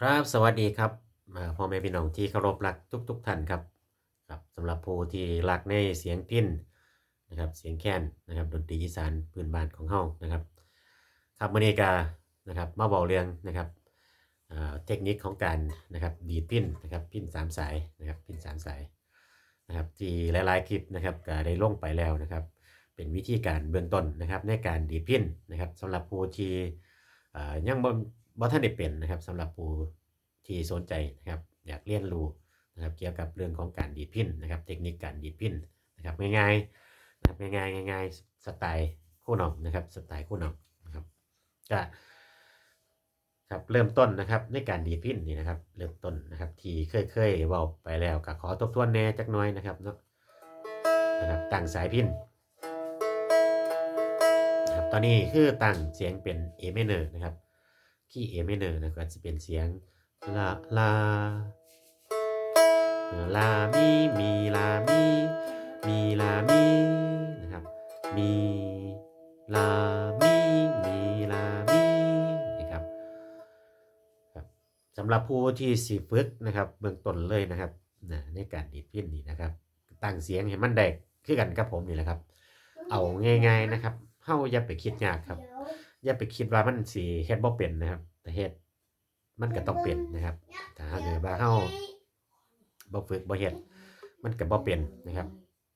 ครับสวัสดีครับพ่อแม่พี่น้องที่เคารพรักทุกๆท่านครับครับสำหรับผู้ที่รักในเสียงพิณนะครับเสียงแค้นนะครับดนตรีอีสานพื้นบ้านของเฮานะครับครับมื้อนี้ก็นะครับมาบอกเรื่องนะครับเทคนิคของการนะครับดีดพิณนะครับพิณสามสายนะครับพิณสามสายนะครับที่หลายๆคลิปนะครับก็ได้ลงไปแล้วนะครับเป็นวิธีการเบื้องต้นนะครับในการดีดพิณนะครับสำหรับผู้ที่อ่ายังบ่ บ่ทันได้เป็นนะครับสำหรับผู้ที่สนใจนะครับ อยากเรียนรู้นะครับเกี่ยวกับเรื่องของการดีดพิณนะครับ เทคนิคการดีดพิณนะครับง่ายๆนะครับง่ายๆง่ายๆสไตล์คู่น้องนะครับสไตล์คู่น้องนะครับก็ครับเริ่มต้นนะครับในการดีดพิณนี่นะครับ เริ่มต้นนะครับ ที่เคยเคยๆเว้าไปแล้วก็ขอทบทวนแน่จักน่อยนะครับเนาะนะครับตั้งสายพิณนะครับตอนนี้คือตั้งเสียงเป็น A minor นะครับ คีย์ A minor นะครับจะเป็นเสียงลาลาลามีมีลามีมีลามีนะครับมีลามีมีลามีนะครับสำหรับผู้ที่สิฝึกนะครับเบื้องต้นเลยนะครับในการดีดพินนี่นะครับ ตั้งเสียงให้มันได้คือกันกับผมนี่แหละครับ เอาง่าย ๆนะครับเฮาอย่าไปคิดยากครับ อย่าไปคิดว่ามันสิเฮ็ดบ่เป็นนะครับ แต่เฮ็ดมันก็ต้องเป็นนะครับถ้าเกิดว่าเฮาบ่ฝึกบ่เฮ็ดมันก็บ่เป็นนะครับ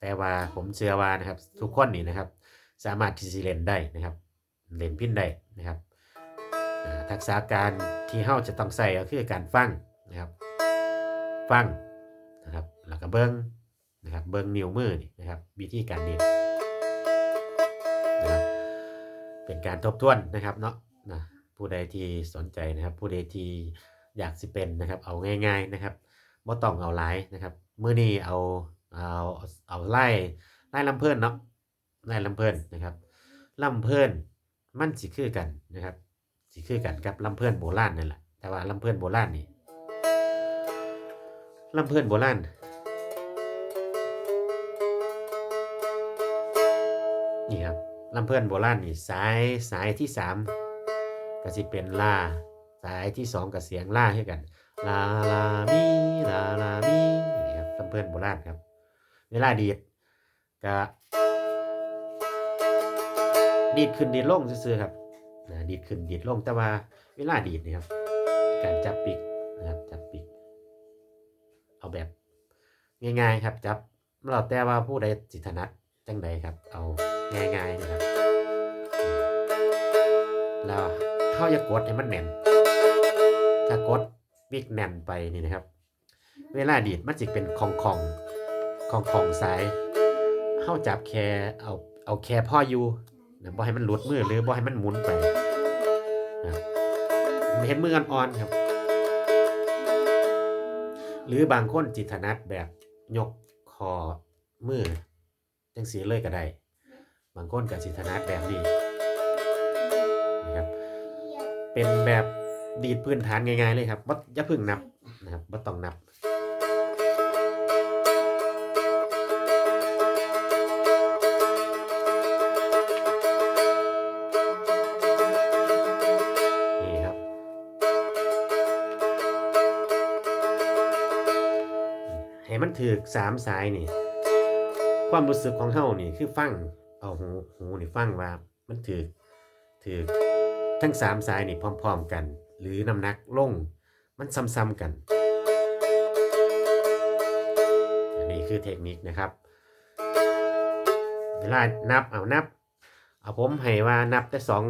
แต่ว่าผมเชื่อว่านะครับ ทุกคนนี่นะครับ สามารถที่สิเล่นได้นะครับ เล่นพินได้นะครับทักษะการที่เฮาจะต้องใส่ก็คือการฟังนะครับ ฟังนะครับแล้วก็เบิ่งนะครับ เบิ่งนิ้วมือนี่นะครับ วิธีการเล่น การทบทวนนะครับเนาะนะผู้ใดที่สนใจนะครับ ผู้ใดที่อยากสิเป็นนะครับ เอาง่าย ๆนะครับบ่ต้องเอาหลายนะครับมื้อนี้เอาเอาเอาไล่ไล่ลำเพิ่นเนาะไล่ลำเพิ่นนะครับลำเพิ่นมันสิคือกันนะครับสิคือกันกับลำเพิ่นโบราณนั่นแหละแต่ว่าลำเพิ่นโบราณนี่ลำเพิ่นโบราณ ลำเพื่อนโบราณนี่สายสายที่สามก็สิเป็นลาสายที่สองกับเสียงลาให้กันลาลามีลาลามีนี่ครับลำเพื่อนโบราณครับ เวลาดีดก็ดีดขึ้นดีดลงซื่อๆครับนะดีดขึ้นดีดลงแต่ว่าเวลาดีดนี่ครับ การจับปิกนะครับจับปิกเอาแบบง่ายๆครับจับเราแต่ว่าผู้ใดสิถนัดจังใดครับเอา ง่ายๆนะครับแล้วเข้าอย่ากดให้มันแน่น ถ้ากดบิ๊กแน่นไปนี่นะครับ เวลาดีดมันจะเป็นคองคองคองคองซ้ายเข้าจับแค่เอาเอาแค่พ่ออยู่นะบ่ให้มันหลุดมือหรือบ่ให้มันหมุนไปนะเห็นมืออ่อนๆครับ หรือบางคนจิตนัดแบบยกคอมือจังสีเลยก็ได้ บางคนกับจิตถนัดแบบนี้นะครับเป็นแบบดีดพื้นฐานง่ายๆเลยครับบ่อย่าเพึ่งนับนะครับบ่ต้องนับนี่ครับให้มันถือสามสายนี่ ความรู้สึกของเฮานี่คือฟัง เอาหูหูนี่ฟังว่ามันถือถือทั้งสามสายนี่พร้อม ๆกัน หรือน้ำหนักลงมันซ้ำๆกัน อันนี้คือเทคนิคนะครับ เวลานับเอานับ เอาผมให้ว่านับแต่สอง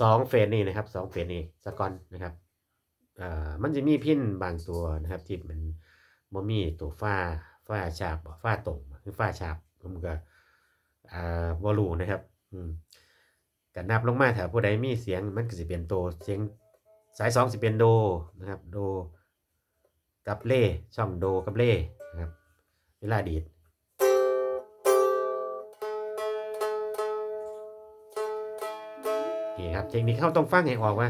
สองเฟสนี่นะครับสองเฟสนี่สก่อนนะครับเอ่อมันจะมีพินบางตัวนะครับที่มันบ่มีตัวฝ้าฝ้าฉาบฝ้าตรงคือฝ้าฉาบผมก็ อ่าบ่รู้นะครับอืมก็นับลงมาถ้าผู้ใดมีเสียงมันก็สิเป็นโตเสียงสายสองสิเป็นโดนะครับโดกับเล่ช่องโดกับเล่นะครับเวลาดีดนี่ครับเทคนิคเข้าต้องฟังให้ออกว่า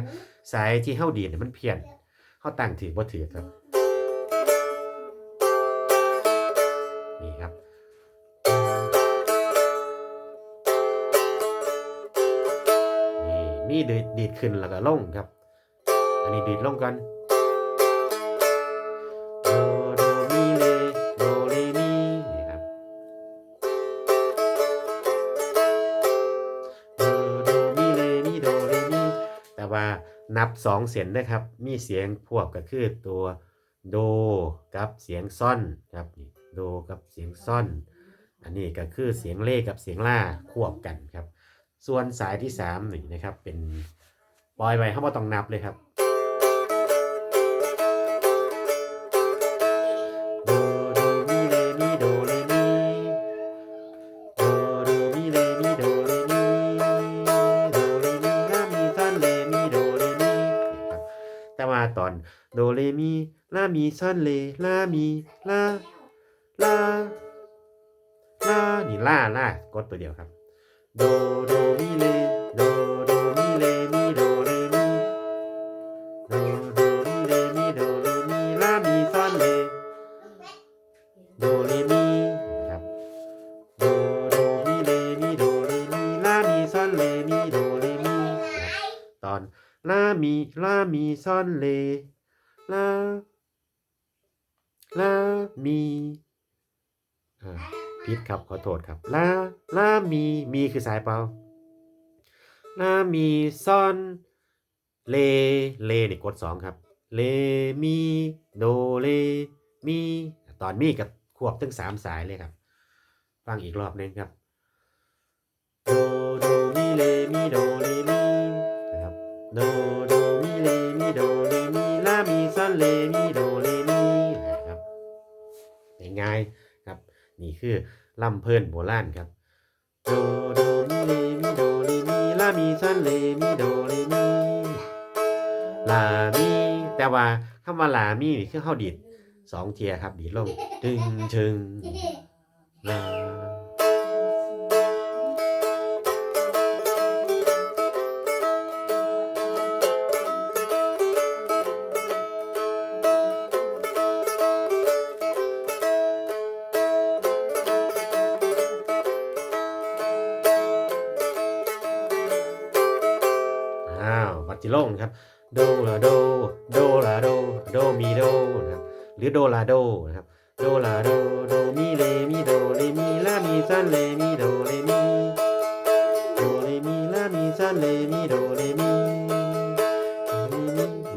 สายที่เฮาดีดนี่มันเพี้ยนเฮาตั้งถือบ่ถือครับ ดีดดีดขึ้นแล้วก็ลงครับ อันนี้ดีดลงกันโดโดมีเลโดเรมีนี่ครับโดโดมีเลมีโดเรมีแต่ว่านับสองเสียงนะครับ มีเสียงพวกก็คือตัวโดกับเสียงซ่อนครับนี่โดกับเสียงซ่อน อันนี้ก็คือเสียงเลกับเสียงล่าควบกันครับ ส่วนสายที่สามนี่นะครับเป็น ปล่อยไว้เขาบ่ต้องนับเลยครับโดโดมีเลมีโดเลมีโดโดมีเลมีโดเลมีโดเลมีลามีซันเลมีโดเลมีนี่ครับแต่ว่าตอนโดเลมีลามีซันเลลามีลาลาลานี่ลาลากดตัวเดียวครับ โดโดมีเลโดโด ตอนลามีลามีซอนเลลาลามีอ่าผิดครับขอโทษครับลาลามีมีคือสายเปล่าลามีซอนเลเลนี่กดสองครับเลมีโดเลมีตอนมีกับควบทั้งสามสายเลยครับ ฟังอีกรอบหนึงครับโดโดมีเลมีโด โดโดมีเลมีโดเลมีลามีซอนเลมีโดเลมีนะครับง่ายๆครับ นี่คือลำเพลินโบราณครับโดโดมีเลมีโดเลมีลามีซอนเลมีโดเลมีลามีแต่ว่าคำว่าลามีนี่คือเข้าดีดสองเทียครับ ดีดลงดึงชึงลา ลงครับโดลาโดโดลาโดโดมีโดนะครับหรือโดลาโดนะครับโดลาโดโดมีเลมีโดเลมีลามีซันเลมีโดเลมีโดเลมีลามีซันเลมีโดเลมี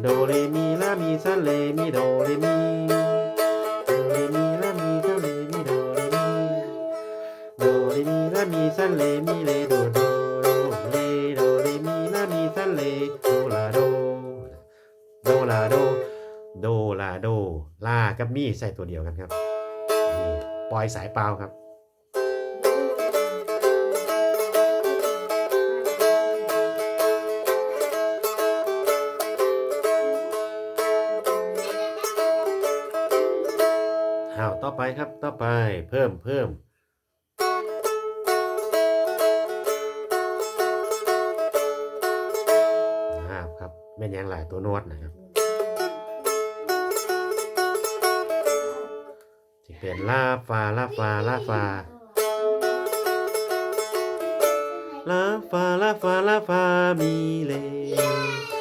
โดเลมีลามีซันเลมีโดเลมีโดเลมีลามีซันเลมีโดเลมีโดเรมีลามีซันเลมีเลโดโดโดเลโดเรมีลามีซันเล โด โดลาโด ลากับมีใส่ตัวเดียวกันครับนี่ปล่อยสายเปล่าครับ อ้าว ต่อไปครับ ต่อไป เพิ่มเพิ่มครับแม่นยังหลายตัวโน้ตนะครับ เป็นลาฟาลาฟาลาฟาลาฟาลาฟาลาฟามีเลล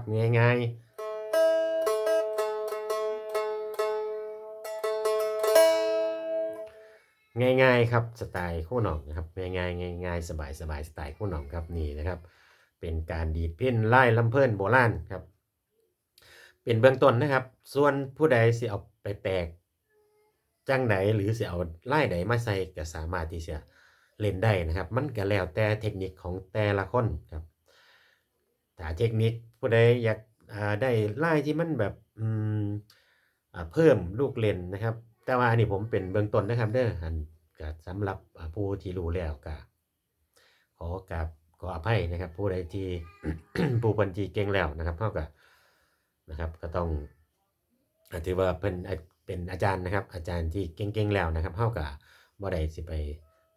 สี่ละครับง่ายๆง่ายๆครับสไตล์คู่หนองนะครับง่ายๆง่ายๆสบายสบายๆสไตล์คู่หนองครับนี่นะครับ เป็นการดีดพินไล่ลำเพลินโบราณครับ เป็นเบื้องต้นนะครับ ส่วนผู้ใดสิเอาไปแตกจังใดหรือสิเอาไล่ใดมาใส่ก็สามารถที่จะเล่นได้นะครับ มันก็แล้วแต่เทคนิคของแต่ละคนครับ ถ้าเทคนิคผู้ใดอยากได้ไล่ที่มันแบบอืมเพิ่มลูกเล่นนะครับ แต่ว่าอันนี้ผมเป็นเบื้องต้นนะครับเด้ออันก็สำหรับผู้ที่รู้แล้วก็ขอกับขออภัยนะครับ ผู้ใดที่ผู้เพิ่นที่เก่งแล้วนะครับเฮาก็นะครับ ก็ต้องถือว่าเพิ่นเป็นอาจารย์นะครับ อาจารย์ที่เก่งๆแล้วนะครับเฮาก็บ่ได้สิไป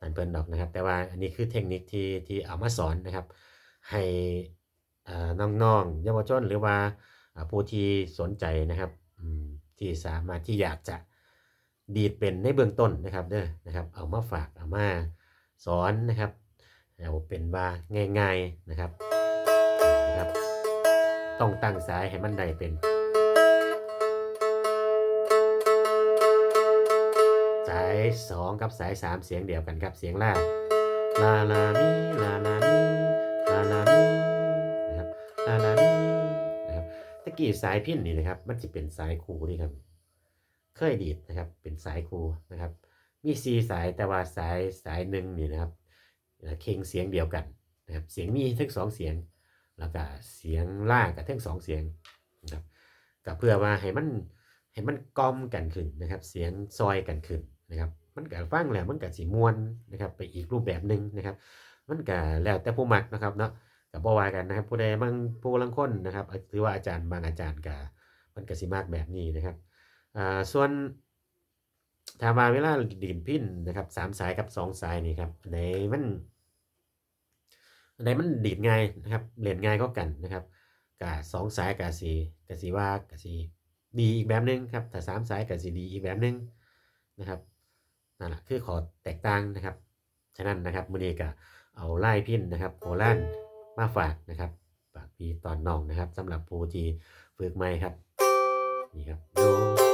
นั่นเพิ่นดอกนะครับ แต่ว่าอันนี้คือเทคนิคที่ที่เอามาสอนนะครับ ให้ น้องๆเยาวชนหรือว่าผู้ที่สนใจนะครับที่สามารถที่อยากจะดีดเป็นในเบื้องต้นนะครับเด้อนะครับ เอามาฝากเอามาสอนนะครับเอาเป็นว่าง่าย ๆนะครับนะครับ ต้องตั้งสายให้มันได้เป็นสาย 2 กับสาย 3 เสียงเดียวกันครับเสียงล่าลาลามีลาลามีลาลามี กี้สายพินนี่นะครับ มันจะเป็นสายคูนี่ครับ เคยดีดนะครับ เป็นสายคูนะครับ มีสีสายแต่ว่าสายสายหนึ่งนี่นะครับเคียงเสียงเดียวกันนะครับ เสียงมีทั้งสองเสียง แล้วก็เสียงล่ากับทั้งสองเสียงนะครับก็เพื่อว่าให้มันให้มันกลอมกันขึ้นนะครับ เสียงซอยกันขึ้นนะครับมันก็ฟังแล้วมันก็สิม่วนนะครับ ไปอีกรูปแบบหนึ่งนะครับ มันก็แล้วแต่ผู้มักนะครับเนาะ ก็บ่ว่ากันนะครับ ผู้ใดบางผู้ลางคนนะครับถือว่าอาจารย์บางอาจารย์ก็มันกสิมักแบบนี้นะครับอ่าส่วนถาว่าเวลาดีดพินนะครับสามสายกับสองสายนี่ครับอันมันอันมันดีดง่ายนะครับเล่นง่ายก็กันนะครับกะสองสายกะสีกะสีว่ากะสีดีอีกแบบหนึงครับแต่สามสายกะสีดีอีกแบบหนึงนะครับนั่นแหละคือขอแตกต่างนะครับ ฉะนั้นนะครับมือนี้ก็เอาไล่พินนะครับโคลาน มาฝากนะครับฝากพี่ตอนน้องนะครับสำหรับผู้ที่ฝึกใหม่ครับนี่ครับดู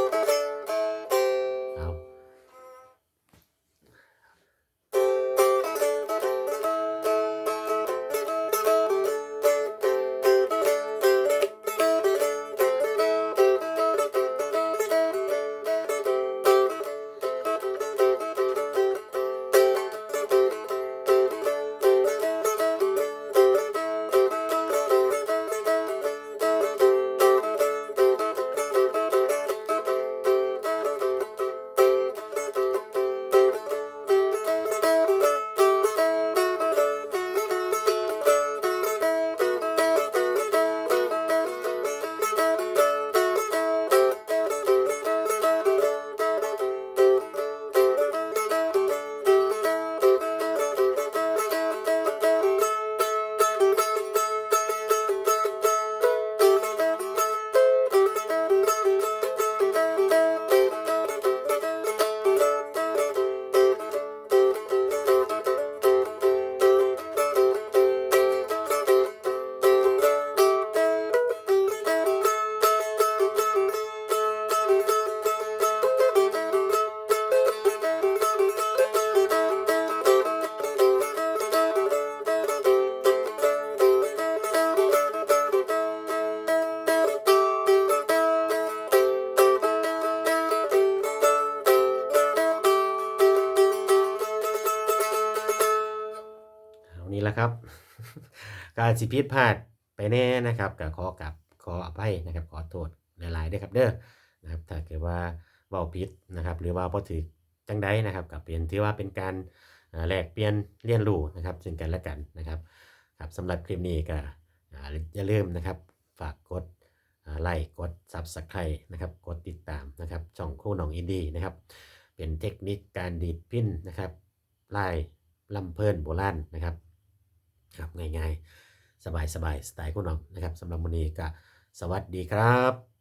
การสิผิดพลาดไปแน่นะครับก็ขอกับขออภัยนะครับขอโทษหลายๆด้วยครับเด้อนะครับถ้าเกิดว่าเว้าผิดนะครับหรือว่าบ่ถูกจังใดนะครับก็เป็นถือว่าเป็นการแลกเปลี่ยนเรียนรู้นะครับซึ่งกันและกันนะครับครับสำหรับคลิปนี้ก็อย่าลืมนะครับฝากกดไลค์กด Subscribe นะครับกดติดตามนะครับช่องคู่หนองอินดี้นะครับเป็นเทคนิคการดีดพินนะครับไล่ลำเพลินโบราณนะครับครับง่ายๆ สบายๆสไตล์คุณน้องนะครับสำหรับวันนี้ก็สวัสดีครับ